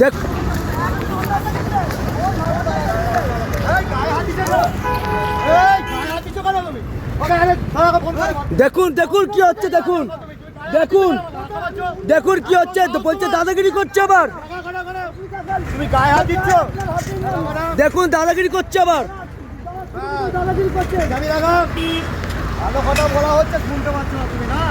দেখ। দেখুন দেখুন কি হচ্ছে দেখুন। দেখুন দেখুন কি হচ্ছে তো বলছে দাদাগিরি করছে আবার। তুমি গায়ে হাত দিচ্ছ দেখুন দাদাগিরি করছে। আবার দাবি রাখো ভালো কথা বলা হচ্ছে শুনতে পাচ্ছ না তুমি না?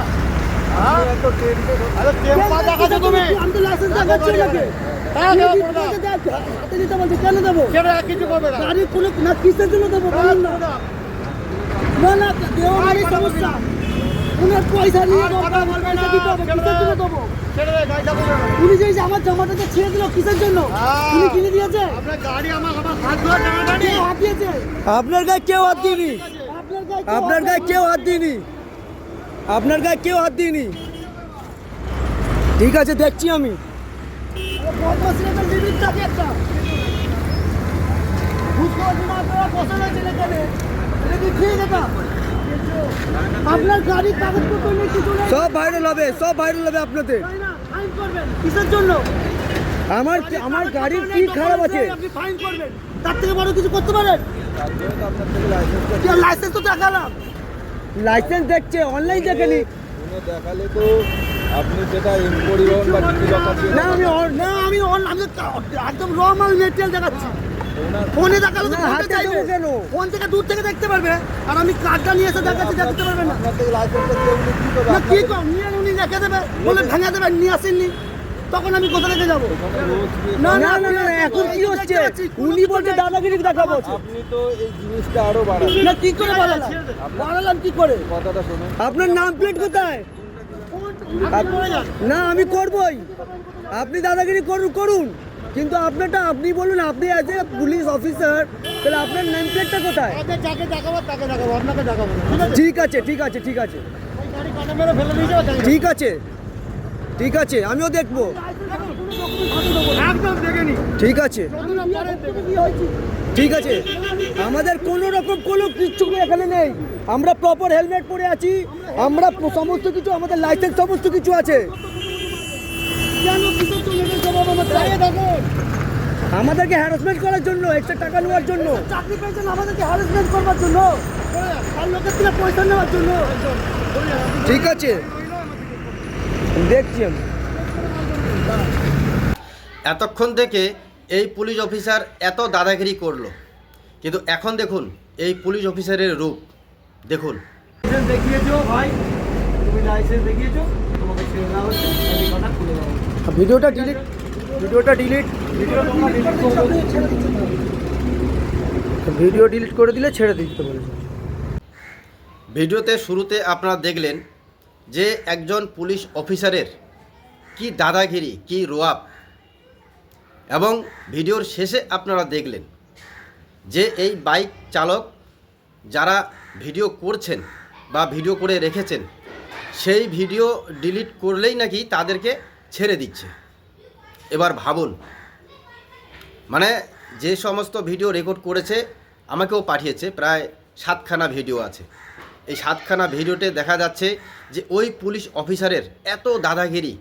সমস্যা। উনার পয়সা নিয়ে। উনি যে আমার জামাটাকে ছেড়ে দিল কিসের জন্য? হ্যাঁ। উনি কিনে দিয়েছে? আপনার গায়ে কেউ হাত দিইনি। আপনার গায়ে কেউ হাত দিইনি। আপনার গায়ে কেউ হাত দিইনি। ঠিক আছে দেখছি আমি। আপনারা গাড়ির কাগজপত্র নেই কিছু নেই। সব ভাইরাল হবে সব ভাইরাল হবে আপনাদের। ফাইন করবেন। কিসের জন্য? আমার আমার গাড়ির কি খারাপ আছে? আপনি ফাইন করবেন। তার থেকে বড় কিছু করতে পারেন? লাইসেন্স তো দেখালাম। লাইসেন্স দেখছে অনলাইন দেখেনি। ফোনে দেখালে তো আপনি সেটা এম বা না আমি না আমি আমি একদম নর্মাল মেটেরিয়াল দেখাচ্ছি। ফোনে দেখালে তো হাতে চাইবে। কেন? ফোন থেকে দূর থেকে দেখতে পারবে আর আমি কার্ডটা নিয়ে এসে দেখাচ্ছি দেখতে পারবে না। কি নিয়ে উনি রেখে দেবে বলে ভেঙে দেবে নিয়ে আসেননি। তখন আমি কোথা থেকে যাব? না না না না এখন কি হচ্ছে? উনি বলছে দাদাগিরি দেখাবো। আপনি তো এই জিনিসটা আরও বাড়াবেন না কি করে বাড়ালাম? বাড়ালাম কি করে? কথাটা শুনুন। আপনার নাম প্লেট কোথায়? না আমি করবই। আপনি দাদাগিরি করুন করুন। কিন্তু আপনারটা আপনি বলুন আপনি অ্যাজ এ পুলিশ অফিসার তাহলে আপনার নেম প্লেটটা কোথায়? আগে যাকে দেখাবো তাকে দেখাবো আপনাকে দেখাবো। না ঠিক আছে ঠিক আছে ঠিক আছে। ঠিক আছে। ঠিক আছে আমিও দেখব। ঠিক আছে। ঠিক আছে। আমাদের কোনো রকম কোনো কিচ্ছু এখানে নেই। আমরা প্রপার হেলমেট পরে আছি। আমরা সমস্ত কিছু আমাদের লাইসেন্স সমস্ত কিছু আছে। আমাদেরকে হ্যারাসমেন্ট করার জন্য এক্সট্রা টাকা নেওয়ার জন্য। চাকরি পেয়েছেন আমাদেরকে হ্যারাসমেন্ট করবার জন্য। আর লোকের থেকে পয়সা নেওয়ার জন্য। ঠিক আছে। দেখছি আমি। এতক্ষণ থেকে এই পুলিশ অফিসার এত দাদাগিরি করল। কিন্তু এখন দেখুন এই পুলিশ অফিসারের রূপ। দেখুন। দেখিয়েছো ভাই? তুমি লাইসেন্স দেখিয়েছো? তোমাকে ছেড়ে দেওয়া হচ্ছে কথা খুলে দেওয়া ভিডিওটা ডিলিট ভিডিওটা ডিলিট ভিডিও তোমরা ডিলিট ভিডিও ডিলিট করে দিলে ছেড়ে দিতে বলেছে। ভিডিওতে শুরুতে আপনারা দেখলেন যে একজন পুলিশ অফিসারের কি দাদাগিরি, কি রোয়াব। এবং ভিডিওর শেষে আপনারা দেখলেন যে এই বাইক চালক যারা ভিডিও করছেন বা ভিডিও করে রেখেছেন, সেই ভিডিও ডিলিট করলেই নাকি তাদেরকে ছেড়ে দিচ্ছে। এবার ভাবুন মানে যে সমস্ত ভিডিও রেকর্ড করেছে, আমাকেও পাঠিয়েছে, প্রায় সাতখানা ভিডিও আছে। এই সাতখানা ভিডিওতে দেখা যাচ্ছে যে ওই পুলিশ অফিসারের এত দাদাগিরি,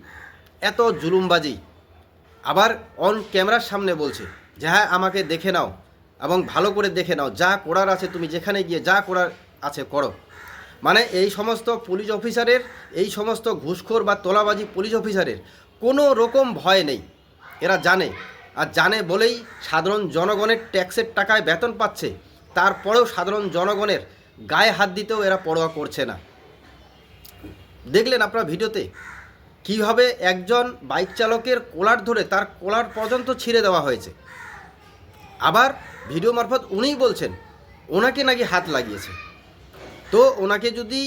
এত জুলুমবাজি, আবার অন ক্যামেরার সামনে বলছে যে হ্যাঁ আমাকে দেখে নাও এবং ভালো করে দেখে নাও, যা করার আছে তুমি যেখানে গিয়ে যা করার আছে করো। মানে এই সমস্ত পুলিশ অফিসারের, এই সমস্ত ঘুষখোর বা তোলাবাজি পুলিশ অফিসারের কোনো রকম ভয় নেই। এরা জানে আর জানে বলেই সাধারণ জনগণের ট্যাক্সের টাকায় বেতন পাচ্ছে, তারপরেও সাধারণ জনগণের গায়ে হাত দিতেও এরা পরোয়া করছে না। দেখলেন আপনার ভিডিওতে? কীভাবে একজন বাইক চালকের কোলার ধরে তার কোলার পর্যন্ত ছিঁড়ে দেওয়া হয়েছে। আবার ভিডিও মারফত উনিই বলছেন, ওনাকে নাকি হাত লাগিয়েছে। তো ওনাকে যদি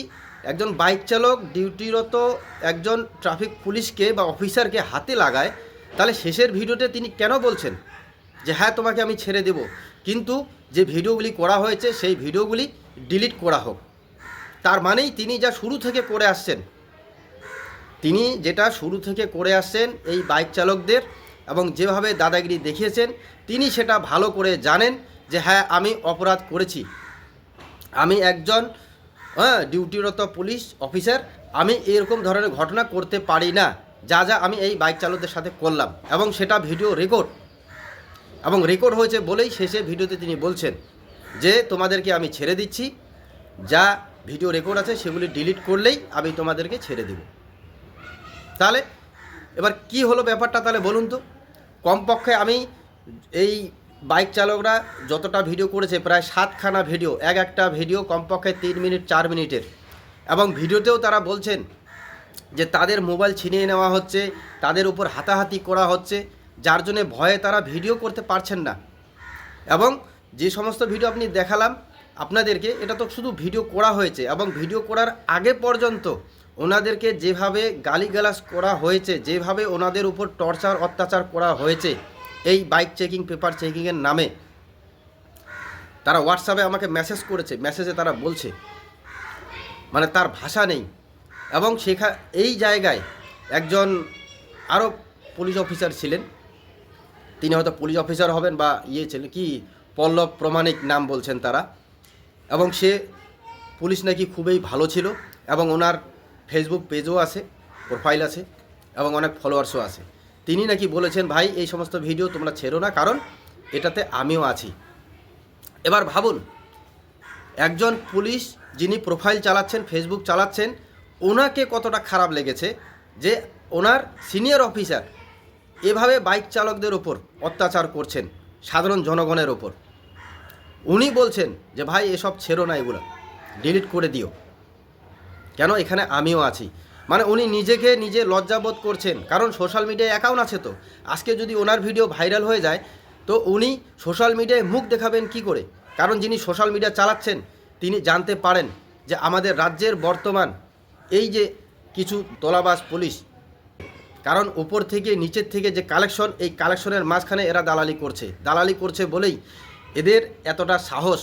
একজন বাইক চালক, ডিউটিরত একজন ট্রাফিক পুলিশকে বা অফিসারকে হাতে লাগায়, তাহলে শেষের ভিডিওতে তিনি কেন বলছেন যে হ্যাঁ তোমাকে আমি ছেড়ে দেব। কিন্তু যে ভিডিওগুলি করা হয়েছে, সেই ভিডিওগুলি ডিলিট করা হোক। তার মানেই তিনি যা শুরু থেকে করে আসছেন। তিনি যেটা শুরু থেকে করে আসছেন এই বাইক চালকদের এবং যেভাবে দাদাগিরি দেখিয়েছেন, তিনি সেটা ভালো করে জানেন যে হ্যাঁ আমি অপরাধ করেছি। আমি একজন হ্যাঁ ডিউটিরত পুলিশ অফিসার, আমি এরকম ধরনের ঘটনা করতে পারি না। যা যা আমি এই বাইক চালকদের সাথে করলাম এবং সেটা ভিডিও রেকর্ড এবং রেকর্ড হয়েছে বলেই শেষে ভিডিওতে তিনি বলছেন। যে তোমাদেরকে আমি ছেড়ে দিচ্ছি, যা ভিডিও রেকর্ড আছে সেগুলি ডিলিট করলেই আমি তোমাদেরকে ছেড়ে দেব। তাহলে, এবার কি হলো ব্যাপারটা তাহলে বলুন তো? কমপক্ষে আমি এই বাইক চালকরা যতটা ভিডিও করেছে, প্রায় সাতখানা ভিডিও, এক একটা ভিডিও কমপক্ষে তিন মিনিট, চার মিনিটের। এবং ভিডিওতেও তারা বলছেন যে তাদের মোবাইল ছিনিয়ে নেওয়া হচ্ছে, তাদের উপর হাতাহাতি করা হচ্ছে, যার জন্য ভয়ে তারা ভিডিও করতে পারছেন না। এবং যে সমস্ত ভিডিও আপনি দেখালাম আপনাদেরকে, এটা তো শুধু ভিডিও করা হয়েছে এবং ভিডিও করার আগে পর্যন্ত ওনাদেরকে যেভাবে গালিগালাজ করা হয়েছে, যেভাবে ওনাদের উপর টর্চার, অত্যাচার করা হয়েছে, এই বাইক চেকিং, পেপার চেকিংয়ের নামে তারা হোয়াটসঅ্যাপে আমাকে মেসেজ করেছে মেসেজে তারা বলছে মানে তার ভাষা নেই এবং সেখা এই জায়গায় একজন আরও পুলিশ অফিসার ছিলেন, তিনি হয়তো পুলিশ অফিসার হবেন বা ইয়ে ছিলেন, কি পল্লব প্রমাণিক নাম বলছেন তারা। এবং সে পুলিশ নাকি খুবই ভালো ছিল এবং ওনার ফেসবুক পেজও আছে প্রোফাইল আছে এবং অনেক ফলোয়ার্সও আছে। তিনি নাকি বলেছেন, ভাই, এই সমস্ত ভিডিও তোমরা ছেড়ো না, কারণ এটাতে আমিও আছি। এবার ভাবুন, একজন পুলিশ যিনি প্রোফাইল চালাচ্ছেন ফেসবুক চালাচ্ছেন, ওনাকে কতটা খারাপ লেগেছে যে ওনার সিনিয়র অফিসার এভাবে বাইক চালকদের ওপর অত্যাচার করছেন, সাধারণ জনগণের ওপর উনি বলছেন যে, ভাই, এসব ছেড়ো না এগুলো। ডিলিট করে দিও। কেন? এখানে আমিও আছি। মানে উনি নিজেকে নিজে লজ্জাবোধ করছেন, কারণ সোশ্যাল মিডিয়ায় অ্যাকাউন্ট আছে তো। আজকে যদি ওনার ভিডিও ভাইরাল হয়ে যায়, তো উনি সোশ্যাল মিডিয়ায় মুখ দেখাবেন কি করে? কারণ যিনি সোশ্যাল মিডিয়া চালাচ্ছেন, তিনি জানতে পারেন যে, আমাদের রাজ্যের বর্তমান এই যে কিছু তোলাবাজ পুলিশ, কারণ উপর থেকে নিচের থেকে যে কালেকশন এই কালেকশনের মাঝখানে এরা দালালি করছে। দালালি করছে বলেই এদের এতটা সাহস।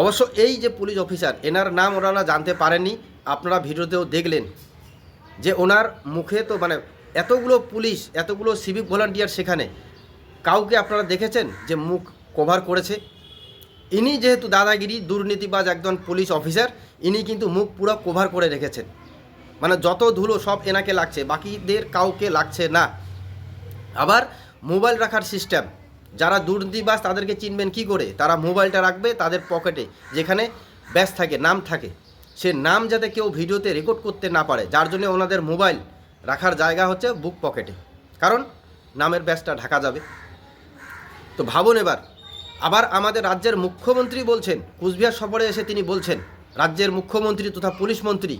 অবশ্য এই যে পুলিশ অফিসার, এনার নাম ওনারা জানতে পারেননি, আপনারা ভিডিওতেও দেখলেন। যে ওনার মুখে তো মানে এতগুলো পুলিশ, এতগুলো সিভিক ভলান্টিয়ার সেখানে, কাউকে আপনারা দেখেছেন যে মুখ কভার করেছে? ইনি যেহেতু দাদাগিরি, দুর্নীতিবাজ একজন পুলিশ অফিসার, ইনি কিন্তু মুখ পুরো কভার করে রেখেছেন। মানে যত ধুলো সব এনাকে লাগছে, বাকিদের কাউকে লাগছে না। আবার মোবাইল রাখার সিস্টেম যারা দুর্নীতিবাজ তাদেরকে চিনবেন কি করে? তারা মোবাইলটা রাখবে তাদের পকেটে, যেখানে ব্যাস থাকে, নাম থাকে। সে নাম যাতে কেউ ভিডিওতে রেকর্ড করতে না পারে, যার জন্য ওনাদের মোবাইল রাখার জায়গা হচ্ছে বুক পকেটে কারণ নামের ব্যাসটা ঢাকা যাবে। তো ভাবুন এবার, আবার আমাদের রাজ্যের মুখ্যমন্ত্রী বলছেন, কুচবিহার সফরে এসে তিনি বলছেন, রাজ্যের মুখ্যমন্ত্রী তথা পুলিশ মন্ত্রী,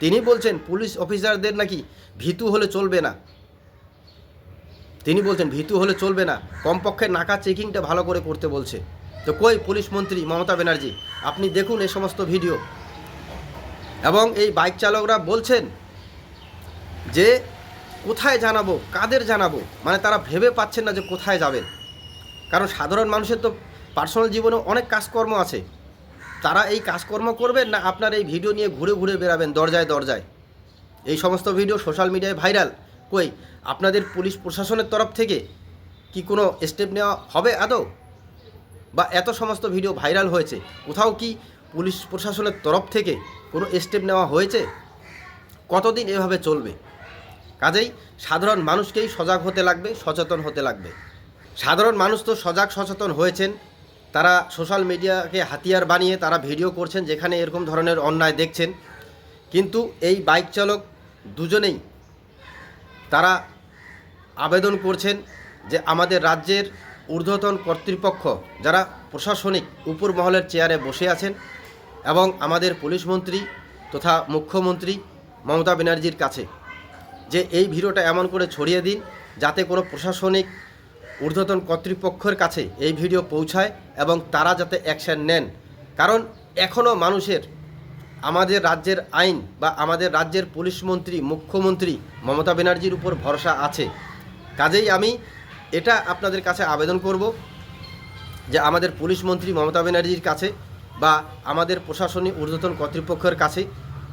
তিনি বলছেন, পুলিশ অফিসারদের নাকি ভীতু হলে চলবে না। তিনি বলছেন, ভীতু হলে চলবে না। কমপক্ষে নাকা চেকিংটা ভালো করে করতে বলছে। তো কই পুলিশ মন্ত্রী মমতা ব্যানার্জি, আপনি দেখুন এই সমস্ত ভিডিও। এবং এই বাইক চালকরা বলছেন যে, কোথায় জানাব? কাদের জানাব? মানে তারা ভেবে পাচ্ছেন না যে কোথায় যাবেন। কারণ সাধারণ মানুষের তো পার্সোনাল জীবনে অনেক কাজকর্ম আছে। তারা এই কাজকর্ম করবেন না আপনার এই ভিডিও নিয়ে ঘুরে ঘুরে বেরাবেন দরজায় দরজায়। এই সমস্ত ভিডিও সোশ্যাল মিডিয়ায় ভাইরাল। কই, আপনাদের পুলিশ প্রশাসনের তরফ থেকে কি কোনো স্টেপ নেওয়া হবে আদৌ? বা এত সমস্ত ভিডিও ভাইরাল হয়েছে, কোথাও কি পুলিশ প্রশাসনের তরফ থেকে কোনো স্টেপ নেওয়া হয়েছে? কতদিন এভাবে চলবে? কাজেই সাধারণ মানুষকেই সজাগ হতে লাগবে, সচেতন হতে লাগবে। সাধারণ মানুষ তো সজাগ, সচেতন হয়েছেন। তারা সোশ্যাল মিডিয়াকে হাতিয়ার বানিয়ে তারা ভিডিও করছেন, যেখানে এরকম ধরনের অন্যায় দেখছেন। কিন্তু এই বাইক চালক দুজনেই তারা আবেদন করছেন যে আমাদের রাজ্যের ঊর্ধ্বতন কর্তৃপক্ষ যারা প্রশাসনিক উপর মহলের চেয়ারে বসে আছেন এবং আমাদের পুলিশ মন্ত্রী তথা মুখ্যমন্ত্রী মমতা ব্যানার্জির কাছে যে এই ভিডিওটা এমন করে ছড়িয়ে দিন যাতে কোনো প্রশাসনিক ঊর্ধ্বতন কর্তৃপক্ষের কাছে এই ভিডিও পৌঁছায় এবং তারা যাতে অ্যাকশন নেন। কারণ এখনও মানুষের আমাদের রাজ্যের আইন বা আমাদের রাজ্যের পুলিশ মন্ত্রী, মুখ্যমন্ত্রী মমতা ব্যানার্জির উপর ভরসা আছে। কাজেই আমি এটা আপনাদের কাছে আবেদন করব যে আমাদের পুলিশ মন্ত্রী মমতা ব্যানার্জির কাছে বা আমাদের প্রশাসনিক ঊর্ধ্বতন কর্তৃপক্ষের কাছে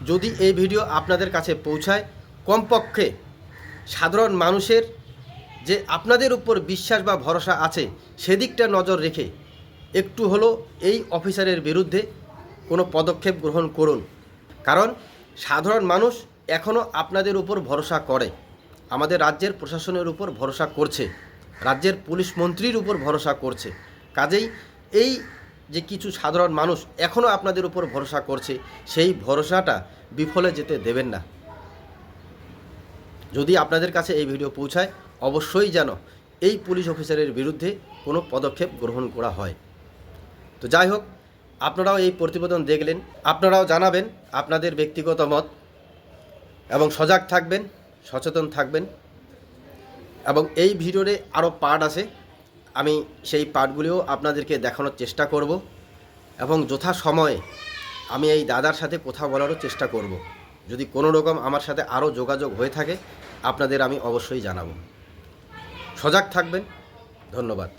যদি এই ভিডিও আপনাদের কাছে পৌঁছায়, কমপক্ষে সাধারণ মানুষের যে আপনাদের উপর বিশ্বাস বা ভরসা আছে, সেদিকটা নজর রেখে একটু হলো এই অফিসারের বিরুদ্ধে কোনো পদক্ষেপ গ্রহণ করুন। কারণ সাধারণ মানুষ এখনও আপনাদের উপর ভরসা করে। আমাদের রাজ্যের প্রশাসনের উপর ভরসা করছে। রাজ্যের পুলিশ মন্ত্রীর উপর ভরসা করছে। কাজেই এই যে কিছু সাধারণ মানুষ এখনও আপনাদের উপর ভরসা করছে, সেই ভরসাটা বিফলে যেতে দেবেন না। যদি আপনাদের কাছে এই ভিডিও পৌঁছায়, অবশ্যই যেন এই পুলিশ অফিসারের বিরুদ্ধে কোনো পদক্ষেপ গ্রহণ করা হয়। তো যাই হোক আপনারাও এই প্রতিবেদন দেখলেন, আপনারাও জানাবেন আপনাদের ব্যক্তিগত মত এবং সজাগ থাকবেন, সচেতন থাকবেন এবং এই ভিডিওরে আরও পার্ট আছে। আমি সেই পার্টগুলিও আপনাদেরকে দেখানোর চেষ্টা করব এবং যথা সময়ে আমি এই দাদার সাথে কথা বলারও চেষ্টা করব। যদি কোনো রকম আমার সাথে আরও যোগাযোগ হয়ে থাকে, আপনাদের আমি অবশ্যই জানাব। সজাগ থাকবেন, ধন্যবাদ।